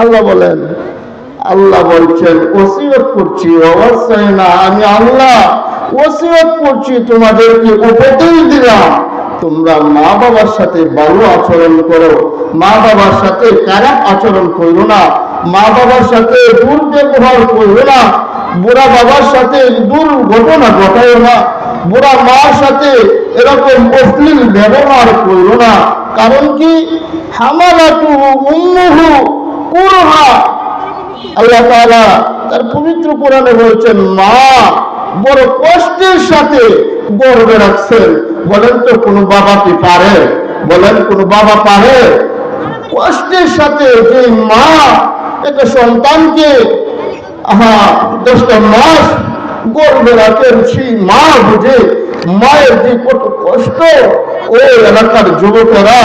আল্লাহ বলেন, আল্লাহ বলছেন, ওসিয়ত করছি অবশ্যই না, আমি আল্লাহ, ওসিয়ত করছি, তোমাদেরকে উপদেশ দিলাম। তোমরা মা বাবার সাথে ভালো আচরণ করো। মা বাবার সাথে খারাপ আচরণ করো না। মা বাবার সাথে দুর্ব্যবহার করো না। বুড়া বাবার সাথে দুর্ঘটনা ঘটায় না। বুড়া মার সাথে এরকম অশ্লীল ব্যবহার করো না। কারণ কি? আল্লাহ তার পবিত্র কোরআনে বলছেন, মা, বড় কষ্টের সাথে গর্বে রাখছেন বলেন তো কোনো বাবা কি পারে? বলেন, কোনো বাবা পারে? কষ্টের সাথে যে মা, একটা সন্তানকে, আহা, দশটা মাস গর্বে রাখেন সেই মা বুঝে, মায়ের যে কত কষ্ট, ওই এলাকার যুবকেরা,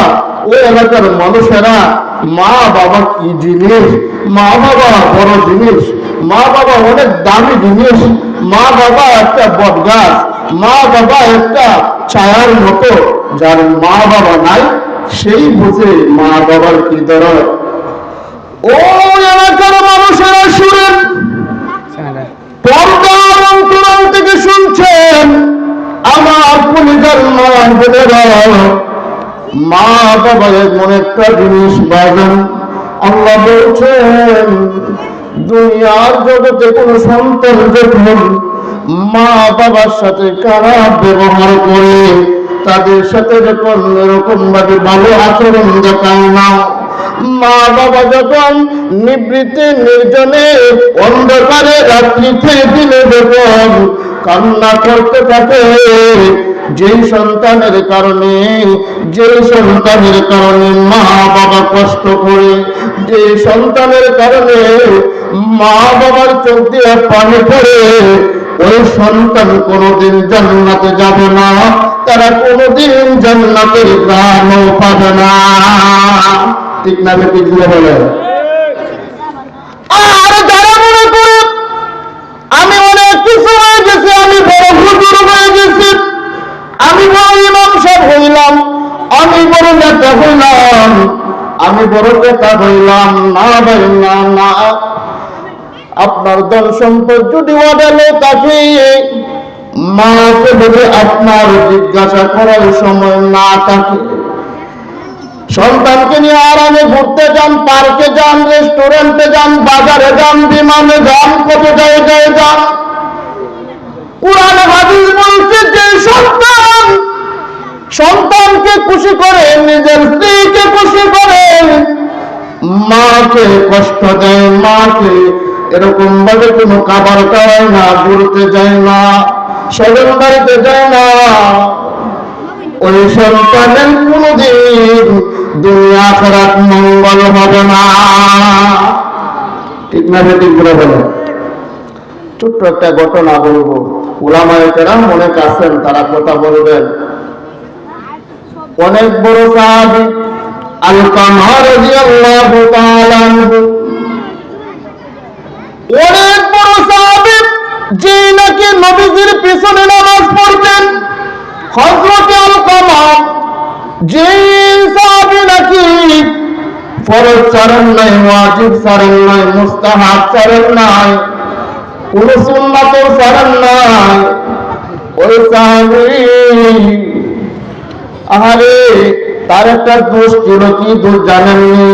ওই এলাকার মানুষেরা মা বাবা কি জিনিস? মা বাবা বড় জিনিস। মা বাবা অনেক দামি জিনিস। মা বাবা একটা বট গাছ মা বাবা একটা ছায়ার মতো। যার মা বাবা নাই সেই বুঝে মা বাবার কি দরদ? ও এলাকার মানুষেরা শুনেন। পর্দার অন্তরাল থেকে শুনছেন। আমার কলিজার মা বোনেরা মা বাবা এমন একটা জিনিস বাজান। আল্লাহ বলছেন, দুনিয়ার জগতে কোনো সন্তান যখন মা বাবার সাথে খারাপ ব্যবহার করে, তাদের সাথে যখন এরকম ভাবে ভালো আচরণ দেখায় না, মা বাবা যখন নিবৃত্তি নির্জনে, অন্ধকারে রাত্রিতে দিনে যখন কান্না করতে থাকে যেই সন্তানের কারণে যে সন্তানের কারণে মা বাবা কষ্ট করে যে সন্তানের কারণে মা বাবার চোখ দিয়ে পানি পড়ে, ওই সন্তান কোনোদিন জান্নাতে যাবে না। তারা কোনোদিন জান্নাতের গানও পাবে না। ঠিক না ঠিক বলে আর যারা মনে করে আমি অনেক কিছু হয়ে গেছি আমি বড় হুজুর হয়ে গেছি আমি বড় ইমাম সাহেব হইলাম আমি বড় নেতা হইলাম, আমি বড় নেতা হইলাম, না ভাই না। না আপনার ধন সম্পদ যদি অডালে তাকে মাকে বলে আপনার জিজ্ঞাসা করার সময় না থাকে সন্তানকে নিয়ে আরামে ঘুরতে যান, পার্কে যান, রেস্টুরেন্টে যান, বাজারে যান, বিমানে যান, কত জায়গায় যান। কোরআন হাদিস বলছে যে সন্তান সন্তানকে খুশি করে নিজের স্ত্রীকে খুশি করে মাকে কষ্ট দেয় মাকে। এরকম ভাবে কোনো খাবার খাওয়ায় না, ঘুরতে যায় না স্বজন বাড়িতে যায় না। ওই সন্তানের কোনদিন দুনিয়া খারাপ মঙ্গল হবে না। ঠিক না ঠিক বলে বলো। ছোট্ট একটা ঘটনা বলব। ওলামায়কেরা মনে আছেন, তারা কথা বলবেন। অনেক বড় সাহাবি আল কামার রাদিয়াল্লাহু তাআলা অনেক বড় সাহাবি যে নাকি নবীজির পিছনে নামাজ পড়তেন। হযরত আল কামার যে সাহাবি নাকি ফরজ ছাড়েন নাই, ওয়াজিব ছাড়েন নাই, মুস্তাহাব ছাড়েন নাই, কোন সুন্নাতও ছাড়েন নাই। ওই সাহাবি আরে তার একটা দোষ ছিল কি? দোষ জানেননি।